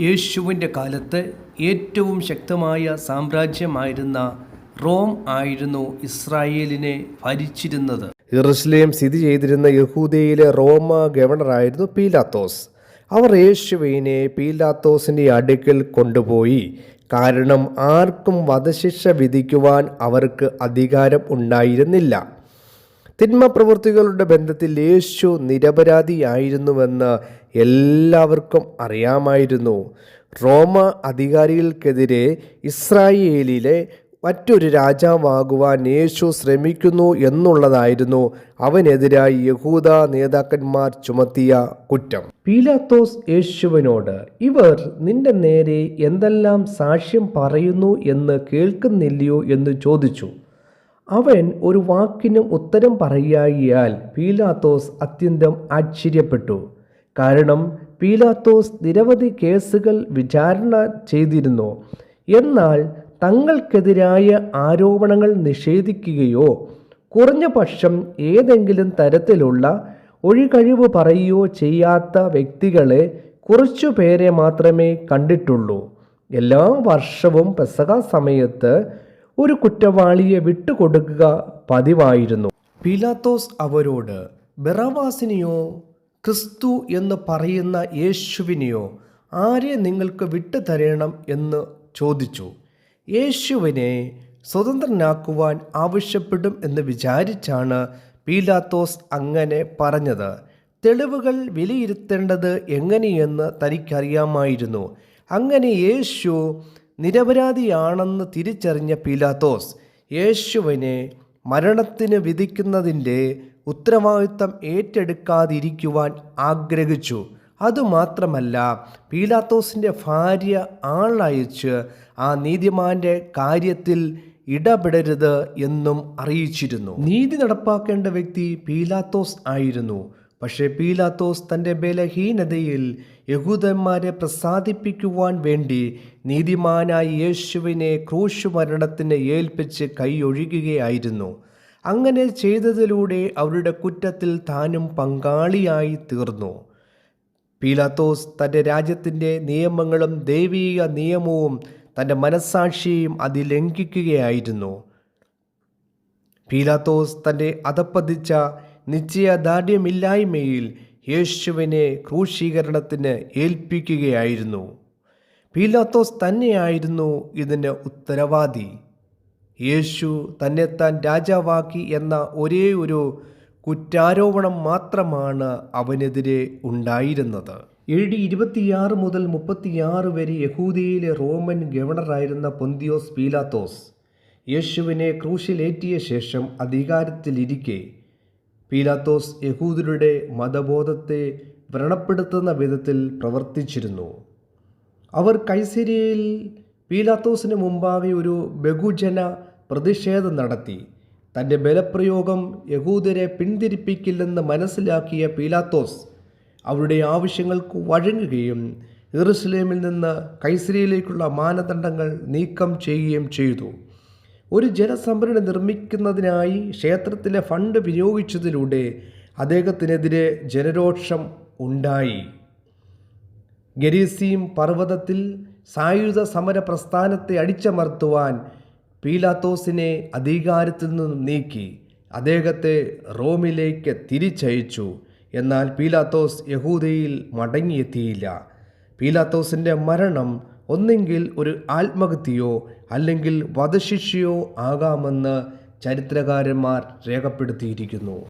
യേശുവിന്റെ കാലത്ത് ഏറ്റവും ശക്തമായ സാമ്രാജ്യമായിരുന്ന റോം ആയിരുന്നു ഇസ്രായേലിനെ ഭരിച്ചിരുന്നത്. ജെറുസലേം സ്ഥിതി ചെയ്തിരുന്ന യഹൂദയിലെ റോമ ഗവർണറായിരുന്നു പീലാത്തോസ്. അവർ യേശുവിനെ പീലാത്തോസിന്റെ അടുക്കൽ കൊണ്ടുപോയി. കാരണം ആർക്കും വധശിക്ഷ വിധിക്കുവാൻ അവർക്ക് അധികാരം ഉണ്ടായിരുന്നില്ല. തിന്മ പ്രവൃത്തികളുടെ ബന്ധത്തിൽ യേശു നിരപരാധിയായിരുന്നുവെന്ന് എല്ലാവർക്കും അറിയാമായിരുന്നു. റോമ അധികാരികൾക്കെതിരെ ഇസ്രായേലിലെ മറ്റൊരു രാജാവാകുവാൻ യേശു ശ്രമിക്കുന്നു എന്നുള്ളതായിരുന്നു അവനെതിരായി യഹൂദ നേതാക്കന്മാർ ചുമത്തിയ കുറ്റം. പീലാത്തോസ് യേശുവിനോട് ഇവർ നിന്റെ നേരെ എന്തെല്ലാം സാക്ഷ്യം പറയുന്നു എന്ന് കേൾക്കുന്നില്ലയോ? എന്ന് ചോദിച്ചു. അവൻ ഒരു വാക്കിനും ഉത്തരം പറയായിയാൽ പീലാത്തോസ് അത്യന്തം ആശ്ചര്യപ്പെട്ടു. കാരണം പീലാത്തോസ് നിരവധി കേസുകൾ വിചാരണ ചെയ്തിരുന്നു. എന്നാൽ തങ്ങൾക്കെതിരായ ആരോപണങ്ങൾ നിഷേധിക്കുകയോ കുറഞ്ഞ പക്ഷം ഏതെങ്കിലും തരത്തിലുള്ള ഒഴികഴിവ് പറയുകയോ ചെയ്യാത്ത വ്യക്തികളെ കുറച്ചു പേരെ മാത്രമേ കണ്ടിട്ടുള്ളൂ. എല്ലാ വർഷവും പെസക സമയത്ത് ഒരു കുറ്റവാളിയെ വിട്ടുകൊടുക്കുക പതിവായിരുന്നു. പിലാത്തോസ് അവരോട് ബെറവാസിനെയോ ക്രിസ്തു എന്ന് പറയുന്ന യേശുവിനെയോ ആരെ നിങ്ങൾക്ക് വിട്ടു തരണം എന്ന് ചോദിച്ചു. യേശുവിനെ സ്വതന്ത്രനാക്കുവാൻ ആവശ്യപ്പെടും എന്ന് വിചാരിച്ചാണ് പീലാത്തോസ് അങ്ങനെ പറഞ്ഞത്. തെളിവുകൾ വിലയിരുത്തേണ്ടത് എങ്ങനെയെന്ന് തനിക്കറിയാമായിരുന്നു. അങ്ങനെ യേശു നിരപരാധിയാണെന്ന് തിരിച്ചറിഞ്ഞ പീലാത്തോസ് യേശുവിനെ മരണത്തിന് വിധിക്കുന്നതിന്റെ ഉത്തരവാദിത്തം ഏറ്റെടുക്കാതിരിക്കുവാൻ ആഗ്രഹിച്ചു. അതുമാത്രമല്ല പീലാത്തോസിന്റെ ഭാര്യ ആളയച്ച് ആ നീതിമാന്റെ കാര്യത്തിൽ ഇടപെടരുത് എന്നും അറിയിച്ചിരുന്നു. നീതി നടപ്പാക്കേണ്ട വ്യക്തി പീലാത്തോസ് ആയിരുന്നു. പക്ഷേ പീലാത്തോസ് തന്റെ ബലഹീനതയിൽ യഹൂദന്മാരെ പ്രസാദിപ്പിക്കുവാൻ വേണ്ടി നീതിമാനായ യേശുവിനെ ക്രൂശു മരണത്തിന് ഏൽപ്പിച്ച് കൈയൊഴുകുകയായിരുന്നു. അങ്ങനെ ചെയ്തതിലൂടെ അവരുടെ കുറ്റത്തിൽ താനും പങ്കാളിയായി തീർന്നു. പീലാത്തോസ് തന്റെ രാജ്യത്തിന്റെ നിയമങ്ങളും ദൈവീക നിയമവും തന്റെ മനസ്സാക്ഷിയും അതിലംഘിക്കുകയായിരുന്നു പീലാത്തോസ് തന്റെ അധപ്പതിച്ച നിശ്ചയദാർഢ്യമില്ലായ്മയിൽ യേശുവിനെ ക്രൂശീകരണത്തിന് ഏൽപ്പിക്കുകയായിരുന്നു. പീലാത്തോസ് തന്നെയായിരുന്നു ഇതിന് ഉത്തരവാദി. യേശു തന്നെത്താൻ രാജാവാക്കി എന്ന ഒരേ ഒരു കുറ്റാരോപണം മാത്രമാണ് അവനെതിരെ ഉണ്ടായിരുന്നത്. എ ഡി ഇരുപത്തിയാറ് മുതൽ മുപ്പത്തിയാറ് വരെ യഹൂദിയയിലെ റോമൻ ഗവർണറായിരുന്ന പൊന്തിയോസ് പീലാത്തോസ് യേശുവിനെ ക്രൂശിലേറ്റിയ ശേഷം അധികാരത്തിലിരിക്കെ പീലാത്തോസ് യഹൂദരുടെ മതബോധത്തെ വ്രണപ്പെടുത്തുന്ന വിധത്തിൽ പ്രവർത്തിച്ചിരുന്നു. അവർ കൈസരിയയിൽ പീലാത്തോസിന് മുമ്പാകെ ഒരു ബഹുജന പ്രതിഷേധം നടത്തി. തന്റെ ബലപ്രയോഗം യഹൂദരെ പിന്തിരിപ്പിക്കില്ലെന്ന് മനസ്സിലാക്കിയ പീലാത്തോസ് അവരുടെ ആവശ്യങ്ങൾക്ക് വഴങ്ങുകയും ഇറുസലേമിൽ നിന്ന് കൈസരിയിലേക്കുള്ള മാനദണ്ഡങ്ങൾ നീക്കം ചെയ്യുകയും ചെയ്തു. ഒരു ജലസംഭരണി നിർമ്മിക്കുന്നതിനായി ക്ഷേത്രത്തിലെ ഫണ്ട് വിനിയോഗിച്ചതിലൂടെ അദ്ദേഹത്തിനെതിരെ ജനരോക്ഷം ഉണ്ടായി. ഗരീസീം പർവതത്തിൽ സായുധ സമര പ്രസ്ഥാനത്തെ അടിച്ചമർത്തുവാൻ പീലാത്തോസിനെ അധികാരത്തിൽ നിന്നും നീക്കി. അദ്ദേഹത്തെ റോമിലേക്ക് തിരിച്ചയച്ചു. എന്നാൽ പീലാത്തോസ് യഹൂദയിൽ മടങ്ങിയെത്തിയില്ല. പീലാത്തോസിന്റെ മരണം ഒന്നെങ്കിൽ ഒരു ആത്മഹത്യയോ അല്ലെങ്കിൽ വധശിക്ഷയോ ആകാമെന്ന് ചരിത്രകാരന്മാർ രേഖപ്പെടുത്തിയിരിക്കുന്നു.